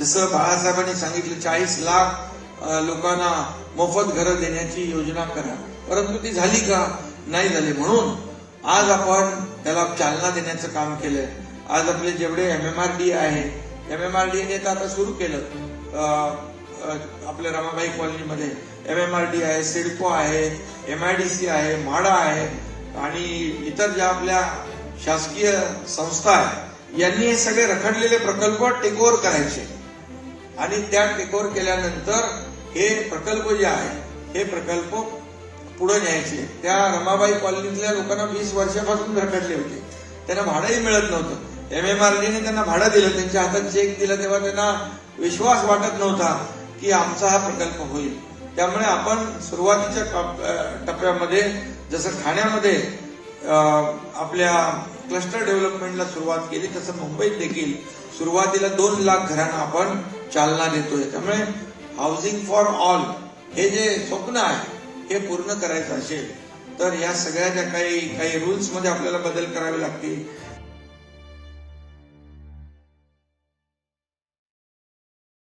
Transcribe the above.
जसं बाळासाहेबांनी सांगितलं चाळीस लाख लोकांना मोफत घरं देण्याची योजना करा. परंतु ती झाली का? नाही झाली. म्हणून आज आपण त्याला चालना देण्याचं काम केलंय. आज आपले जेवढे एम एम आर डी आहे एम एम आर डीने तर आता सुरू केलं. आपल्या रमाबाई कॉलनीमध्ये. एम एम आर डी आहे सिडको आहे एम आय डी सी आहे म्हाडा आहे आणि इतर ज्या आपल्या शासकीय संस्था आहेत यांनी हे सगळे रखडलेले प्रकल्प टेकओव्हर करायचे. आणि त्या टेकओव्हर केल्यानंतर हे प्रकल्प जे आहे हे प्रकल्प पुढे न्यायचे. त्या रमाबाई कॉलनीतल्या लोकांना वीस वर्षापासून रखडले होते. त्यांना भाडंही मिळत नव्हतं. एम एम आर डीने त्यांना भाडं दिलं त्यांच्या हातात चेक दिला तेव्हा त्यांना विश्वास वाटत नव्हता की आमचा हा प्रकल्प होईल. त्यामुळे आपण सुरुवातीच्या टप- टप्प्यामध्ये जसं ठाण्यामध्ये आपल्या क्लस्टर डेव्हलपमेंटला सुरुवात केली तसं मुंबईत देखील सुरुवातीला दोन लाख घरांना आपण चालना देतोय. त्यामुळे हाऊसिंग फॉर ऑल हे जे स्वप्न आहे हे पूर्ण करायचं असेल तर या सगळ्या ज्या काही काही रुल्समध्ये आपल्याला बदल करावे लागतील.